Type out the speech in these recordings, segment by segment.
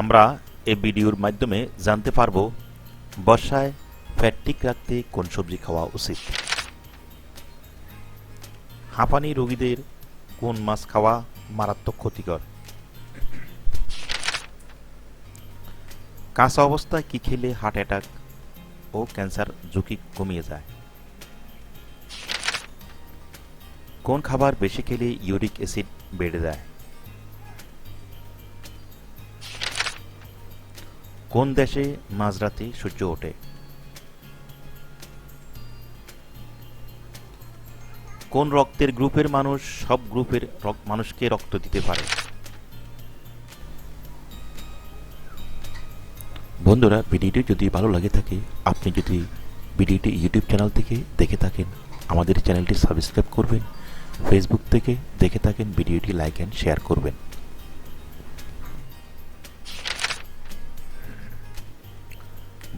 আমরা এই ভিডিওর মাধ্যমে জানতে পারব, বর্ষায় ফ্যাট ঠিক রাখতে কোন সবজি খাওয়া উচিত? হাঁপানি রোগীদের কোন মাছ খাওয়া মারাত্মক ক্ষতিকর? কাঁচা অবস্থায় কি খেলে হার্ট অ্যাটাক ও ক্যান্সার ঝুঁকি কমিয়ে যায়? কোন খাবার বেশি খেলে ইউরিক অ্যাসিড বেড়ে যায়? কোন দেশে মাঝরাতে সূর্য ওঠে? কোন রক্তের গ্রুপের মানুষ সব গ্রুপের মানুষকে রক্ত দিতে পারে? বন্ধুরা, ভিডিওটি যদি ভালো লাগে থাকে, আপনি যদি ভিডিওটি ইউটিউব চ্যানেল থেকে দেখে থাকেন, আমাদের চ্যানেলটি সাবস্ক্রাইব করবেন, ফেসবুক থেকে দেখে থাকেন, ভিডিওটি লাইক অ্যান্ড শেয়ার করবেন।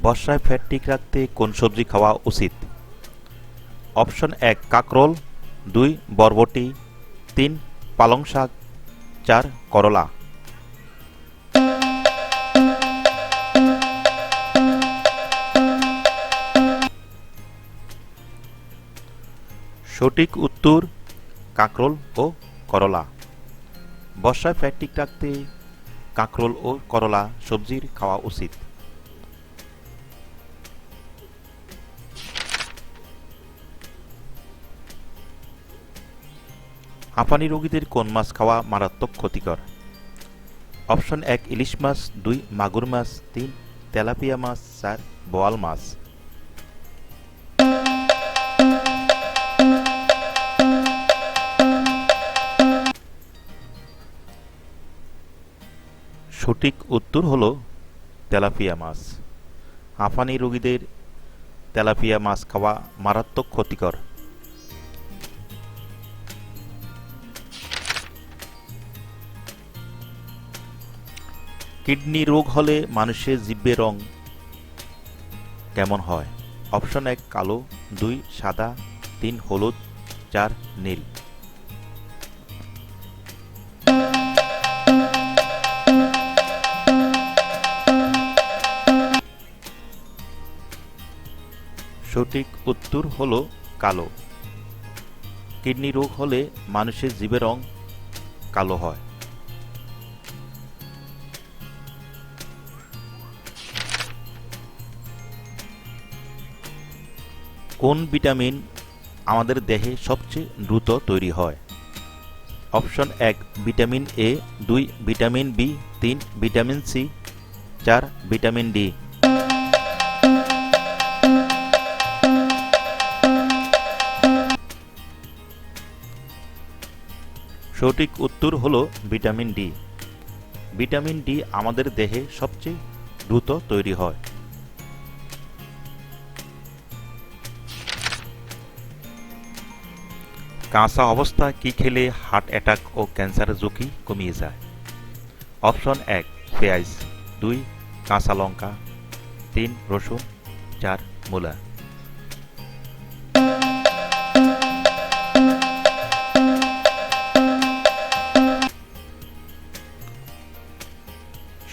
বর্ষায় ফ্যাট ঠিক রাখতে কোন সবজি খাওয়া উচিত? অপশন এক, কাকরোল, দুই, বরবটি, তিন, পালং শাক, চার, করলা। সঠিক উত্তর, কাঁকরোল ও করলা। বর্ষায় ফ্যাট ঠিক রাখতে কাঁকরোল ও করলা সবজির খাওয়া উচিত। হাঁপানি রোগীদের কোন মাছ খাওয়া মারাত্মক ক্ষতিকর? অপশন এক, ইলিশ মাছ, দুই, মাগুর মাছ, তিন, তেলাপিয়া মাছ, চার, বোয়াল মাছ। সঠিক উত্তর হলো তেলাপিয়া মাছ। হাঁপানি রোগীদের তেলাপিয়া মাছ খাওয়া মারাত্মক ক্ষতিকর। কিডনি রোগ হলে মানুষের জিব্বের রং কেমন হয়? অপশন এক, কালো, দুই, সাদা, তিন, হলুদ, চার, নীল। সঠিক উত্তর হল কালো। কিডনি রোগ হলে মানুষের জীবের রং কালো হয়। কোন ভিটামিন আমাদের দেহে সবচেয়ে দ্রুত তৈরি হয়? অপশন এক, ভিটামিন এ, দুই, ভিটামিন বি, তিন, ভিটামিন সি, চার, ভিটামিন ডি। সঠিক উত্তর হলো ভিটামিন ডি। ভিটামিন ডি আমাদের দেহে সবচেয়ে দ্রুত তৈরি হয়। কাঁচা অবস্থায় কি খেলে হার্ট অ্যাটাক ও ক্যান্সারের ঝুঁকি কমিয়ে যায়? অপশন এক, পেঁয়াজ। দুই, কাঁচা লঙ্কা। তিন, রসুন। চার, মূলা।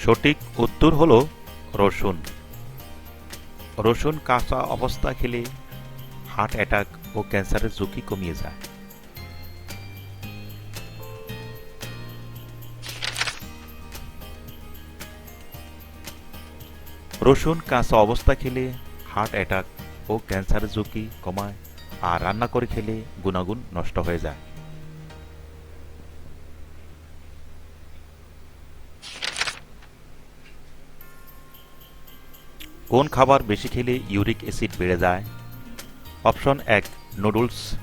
সঠিক উত্তর হল রসুন। রসুন কাঁচা অবস্থা খেলে হার্ট অ্যাটাক ও ক্যান্সারের ঝুঁকি কমিয়ে যায়। রসুন, কাঁচা অবস্থা খেলে হার্ট অ্যাটাক ও ক্যান্সারের ঝুঁকি কমায় আর রান্না করে খেলে গুণাগুণ নষ্ট হয়ে যায়। কোন খাবার বেশি খেলে ইউরিক অ্যাসিড বেড়ে যায়? অপশন এক, নুডলস।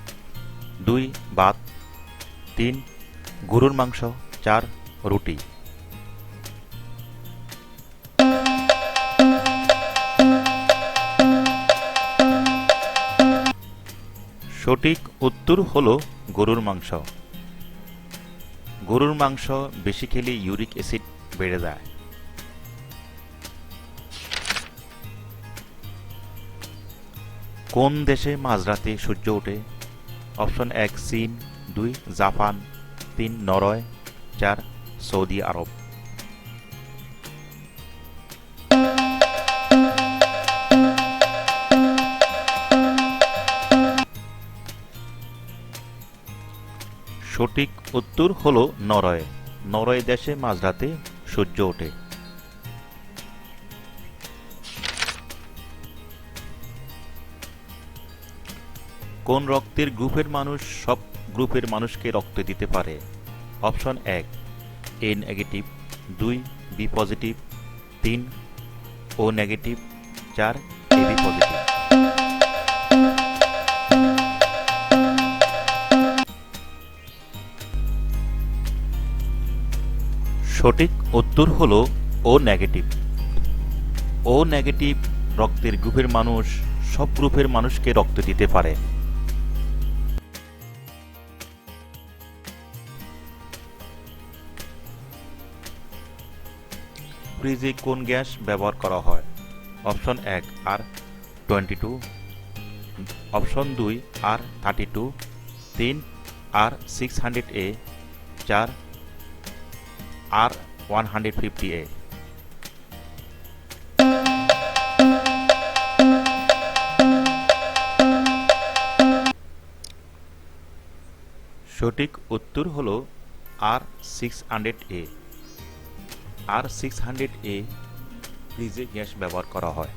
দুই, ভাত। তিন, গরুর মাংস। চার, রুটি। সঠিক উত্তর হলো গরুর মাংস। গরুর মাংস বেশি খেলে ইউরিক অ্যাসিড বেড়ে যায়। কোন দেশে মাঝরাতে সূর্য ওঠে? অপশন এক চীন, দুই জাপান, তিন নরওয়ে, চার সৌদি আরব। সঠিক উত্তর হল নরওয়ে নরওয়ে দেশে মাঝরাতে সূর্য ওঠে। কোন রক্তের গ্রুপের মানুষ সব গ্রুপের মানুষকে রক্ত দিতে পারে? অপশন এক, এ নেগেটিভ, দুই, বি পজিটিভ, তিন, ও নেগেটিভ, চার, এ বি পজিটিভ। সঠিক উত্তর হলো ও নেগেটিভ ও নেগেটিভ রক্তের গ্রুপের মানুষ সব গ্রুপের মানুষকে রক্ত দিতে পারে। ফ্রিজে কোন গ্যাস ব্যবহার করা হয়? অপশন এক, আর টোয়েন্টি টু অপশন দুই, আর থার্টি টু তিন, আর সিক্স হান্ড্রেড এ চার R one hundred fifty A সঠিক উত্তর হল R six hundred A R six hundred A ফ্রিজে গ্যাস ব্যবহার করা হয়।